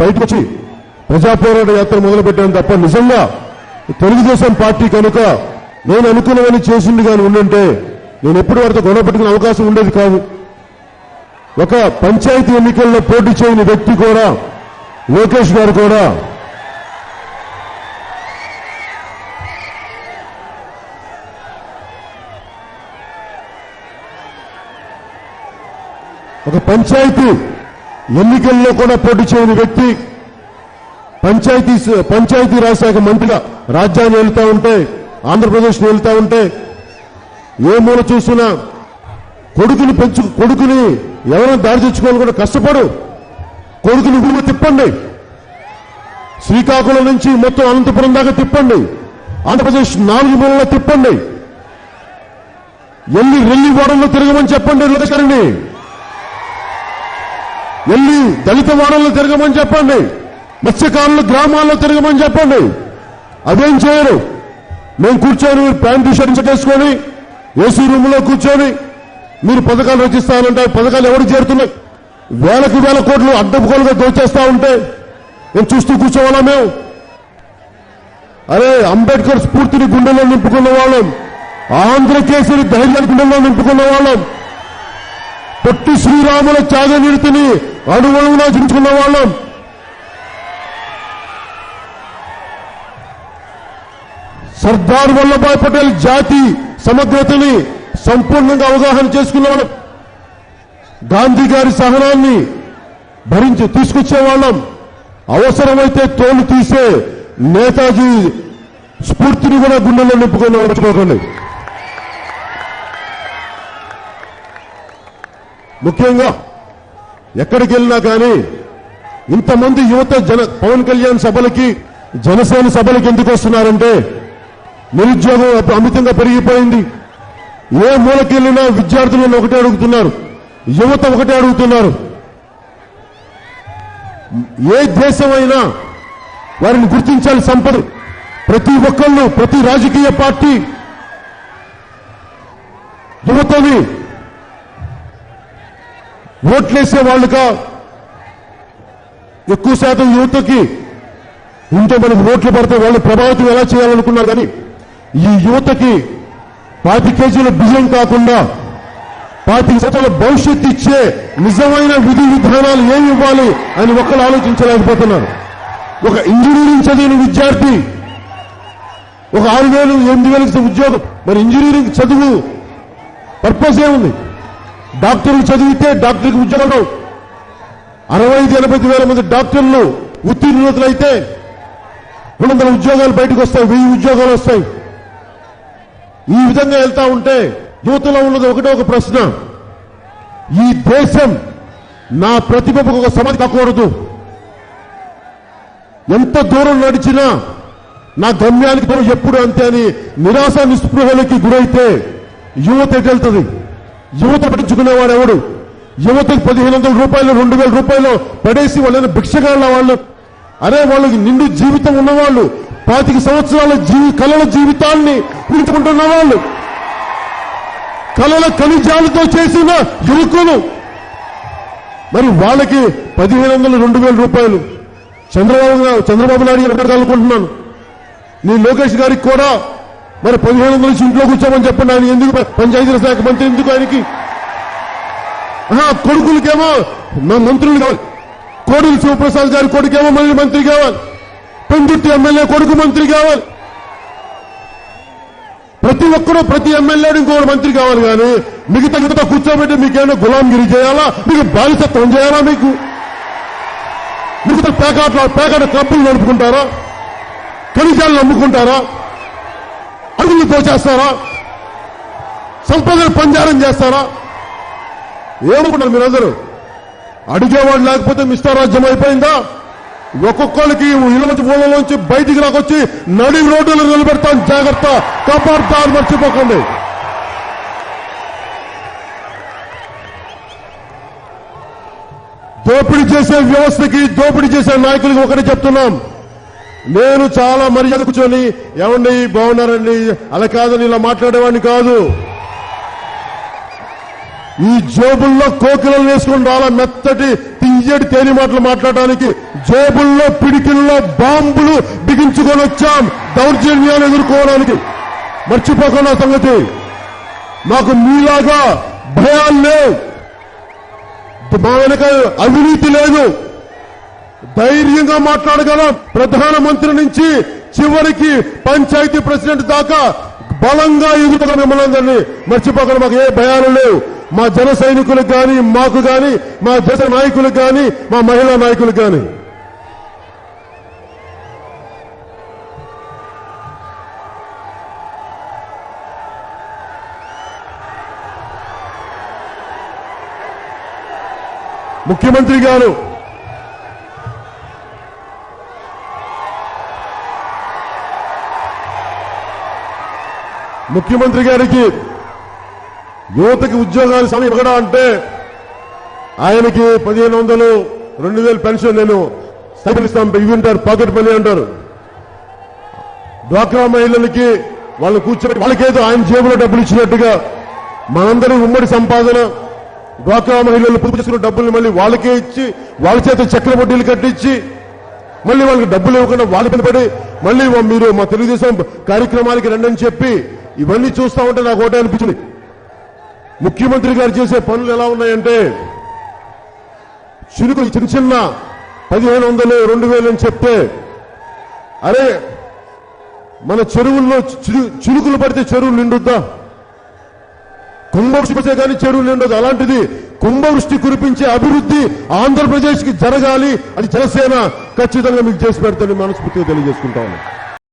బయటకు వచ్చి ప్రజా పోరాట యాత్ర మొదలు పెట్టాను తప్ప నిజంగా తెలుగుదేశం పార్టీ కనుక నేను అనుకున్నవని చేసింది కానీ ఉండుంటే నేను ఎప్పుడు వారితో గొడవ పెట్టుకునే అవకాశం ఉండేది కాదు. ఒక పంచాయతీ ఎన్నికల్లో పోటీ చేయని వ్యక్తి కూడా లోకేష్ గారు కూడా ఒక పంచాయతీ ఎన్నికల్లో కూడా పోటీ చేయని వ్యక్తి పంచాయతీ పంచాయతీ రాజ్ శాఖ మంత్రిగా రాజ్యాన్ని వెళ్తా ఉంటే ఆంధ్రప్రదేశ్ వెళ్తా ఉంటే ఏ మూల చూసినా కొడుకుని పెంచు కొడుకుని ఎవరైనా దారి తెచ్చుకోవాలి కూడా కష్టపడు. కొడుకుని ఊరు తిప్పండి. శ్రీకాకుళం నుంచి మొత్తం అనంతపురం దాకా తిప్పండి. ఆంధ్రప్రదేశ్ నాలుగు మూలలో తిప్పండి. ఎల్లి రెల్లి వాడంలో తిరగమని చెప్పండి లోకేశ్వరిని వెళ్ళి దళిత వాడల్లో తిరగమని చెప్పండి. మత్స్యకారులు గ్రామాల్లో తిరగమని చెప్పండి. అదేం చేయరు. మేము కూర్చొని ప్యాంటు షర్ట్ వేసుకొని ఏసీ రూమ్లో కూర్చొని మీరు పథకాలు రచిస్తానంటే పథకాలు ఎవరు చేరుతున్నాయి? వేలకు వేల కోట్లు అడ్డపుకోలుగా దోచేస్తా ఉంటే మేము చూస్తూ కూర్చోవాలా మేము? అరే అంబేద్కర్ స్ఫూర్తిని గుండెల్లో నింపుకున్న వాళ్ళం. ఆంధ్రకేసరి ధైర్యాన్ని గుండెల్లో నింపుకున్న వాళ్ళం. పొట్టి శ్రీరాముల త్యాగనిరతిని అణువణువునా చించుకున్న వాళ్ళం. సర్దార్ వల్లభాయ్ పటేల్ జాతి సమగ్రతని సంపూర్ణంగా అవగాహన చేసుకున్నవాళ్ళం. గాంధీ గారి సహనాన్ని భరించి తీసుకొచ్చేవాళ్ళం అవసరమైతే తోలు తీసే నేతాజీ స్ఫూర్తిని కూడా గుండెల్లో నింపుకొని నడుచుకోకండి ముఖ్యంగా ఎక్కడికి వెళ్ళినా కానీ ఇంతమంది యువత జన పవన్ కళ్యాణ్ సభలకి జనసేన సభలకి ఎందుకు వస్తున్నారంటే నిరుద్యోగం అమితంగా పెరిగిపోయింది. ఏ మూలకి వెళ్ళినా విద్యార్థులను ఒకటే అడుగుతున్నారు. యువత ఒకటే అడుగుతున్నారు. ఏ దేశమైనా వారిని గుర్తించాలి సంపద ప్రతి ఒక్కళ్ళు ప్రతి రాజకీయ పార్టీ యువతని ఓట్లేసే వాళ్ళుగా. ఎక్కువ శాతం యువతకి ఉంటే మనకు ఓట్లు పడితే వాళ్ళు ప్రభావితం ఎలా చేయాలనుకున్నారు కానీ ఈ యువతకి పాతి కేజీల బియ్యం కాకుండా పాతి శాతాల భవిష్యత్తు ఇచ్చే నిజమైన విధి విధానాలు ఏమి ఇవ్వాలి అని ఒక్కరు ఆలోచించలేకపోతున్నారు. ఒక ఇంజనీరింగ్ చదివిన విద్యార్థి ఒక ఆరు వేలు ఎనిమిది వేలు ఉద్యోగం మరి ఇంజనీరింగ్ చదువు పర్పస్ ఏముంది? డాక్టర్లు చదివితే డాక్టర్కి ఉద్యోగం అరవై ఐదు ఎనభై వేల మంది డాక్టర్లు ఉత్తీర్ణులైతే రెండు వందల ఉద్యోగాలు బయటకు వస్తాయి వెయ్యి ఉద్యోగాలు వస్తాయి. ఈ విధంగా వెళ్తా ఉంటే యువతలో ఉన్నది ఒకటే ఒక ప్రశ్న. ఈ దేశం నా ప్రతిభకు ఒక సమధి కాకూడదు. ఎంత దూరం నడిచినా నా గమ్యానికి ఎప్పుడు అంతే అని నిరాశ నిస్పృహలకి గురైతే యువత ఎటు వెళ్తుంది? యువత పట్టించుకునేవాడు ఎవడు? యువతకు పదిహేను వందల రూపాయలు రెండు వేల రూపాయలు పడేసి వాళ్ళని భిక్షగాళ్ళ వాళ్ళు. అరే వాళ్ళకి నిండు జీవితం ఉన్నవాళ్ళు పాతిక సంవత్సరాల జీవి కళల జీవితాన్ని పిలుచుకుంటున్న వాళ్ళు. కళల ఖనిజాలతో చేసిన యువకులు. మరి వాళ్ళకి పదిహేను వందల రెండు వేల రూపాయలు. చంద్రబాబు చంద్రబాబు నాయుడు ఎక్కడ కలుగుకుంటున్నాను నీ లోకేష్ గారికి కూడా మరి పదిహేను వందల నుంచి ఇంట్లో కూర్చోమని చెప్పండి. ఆయన ఎందుకు పంచాయతీల శాఖ మంత్రి ఎందుకు ఆయనకి? కొడుకులకేమో మంత్రులు కావాలి. కోడులు శివప్రసాద్ గారి కొడుకేమో మళ్ళీ మంత్రి కావాలి. పెందుర్తి ఎమ్మెల్యే కొడుకు మంత్రి కావాలి. ప్రతి ఒక్కరూ ప్రతి ఎమ్మెల్యేడు ఇంకొకరు మంత్రి కావాలి కానీ మిగతా మిగతా కూర్చోబెట్టి మీకేమైనా గులాంగిరి చేయాలా? మీకు బానిసత్వం చేయాలా మీకు? మిగతా పేకాట్ల పేకాట క్లబ్బులు నడుపుకుంటారా? ఖనిజాలు అమ్ముకుంటారా? అడుగులు పోచేస్తారా సంపదలు పంజారం చేస్తారా? ఏమనుకుంటారు మీరందరూ అడిగేవాడు లేకపోతే మిస్టర్ రాజ్యం అయిపోయిందా? ఒక్కొక్కరికి ఇలమతి మూలంలోంచి బయటికి రాకొచ్చి నడి రోడ్డులు నిలబెడతాను జాగ్రత్త. కాపాడుతాను మర్చిపోకండి. దోపిడీ చేసే వ్యవస్థకి దోపిడీ చేసే నాయకులకి ఒకటి చెప్తున్నాం. నేను చాలా మర్యాద కూర్చొని ఏమండి బాగున్నారండి? అలా కాదని ఇలా మాట్లాడేవాడిని కాదు. ఈ జోబుల్లో కోకిలలు వేసుకుని రాలా మెత్తటి పింజడి తేలి మాటలు మాట్లాడడానికి జేబుల్లో పిడికిల్లో బాంబులు బిగించుకొని వచ్చాం. దౌర్జన్యాలు ఎదుర్కోవడానికి. మర్చిపోకుండా సంగతి. మాకు మీలాగా భయాలు లేవు. మా వెనక అవినీతి లేదు. ధైర్యంగా మాట్లాడగలం ప్రధానమంత్రి నుంచి చివరికి పంచాయతీ ప్రెసిడెంట్ దాకా బలంగా ఎదుగుతాం మిమ్మల్ని అందరినీ మర్చిపోకుండా మాకు ఏ భయాలు లేవు. మా జన సైనికులకు కానీ మాకు కానీ మా దేశ నాయకులకు కానీ మా మహిళా నాయకులకు కానీ ముఖ్యమంత్రి గారు ముఖ్యమంత్రి గారికి యువతకి ఉద్యోగాలు సమయం ఇవ్వడం అంటే ఆయనకి పదిహేను వందలు రెండు వేలు పెన్షన్ నేను స్థాపిస్తాం ఇవి ఉంటారు పాకెట్ మనీ అంటారు. డ్వాక్రా మహిళలకి వాళ్ళు కూర్చోబెట్టి వాళ్ళకేదో ఆయన జేబులో డబ్బులు ఇచ్చినట్టుగా మనందరి ఉమ్మడి సంపాదన డ్వాక్రా మహిళలు పొదుపు చేసుకున్న డబ్బులు మళ్ళీ వాళ్ళకే ఇచ్చి వాళ్ళ చేత చక్ర వడ్డీలు కట్టించి మళ్ళీ వాళ్ళకి డబ్బులు ఇవ్వకుండా వాళ్ళ పని పడి మళ్ళీ మీరు మా తెలుగుదేశం కార్యక్రమాలకి రండి అని చెప్పి ఇవన్నీ చూస్తా ఉంటే నాకు ఒకటే అనిపించింది. ముఖ్యమంత్రి గారు చేసే పనులు ఎలా ఉన్నాయంటే చిరుకు చిన్న చిన్న పదిహేను వందలు రెండు వేలు అని చెప్తే అరే మన చెరువుల్లో చిరు- చిరుకులు పడితే చెరువులు నిండుద్దా? కుంభవృష్టి పడితే కానీ చెరువులు నిండదు. అలాంటిది కుంభవృష్టి కురిపించే అభివృద్ధి ఆంధ్రప్రదేశ్కి జరగాలి. అది జనసేన ఖచ్చితంగా మీకు చేసి పెడతాను మనస్ఫూర్తిగా తెలియజేసుకుంటా ఉన్నాను.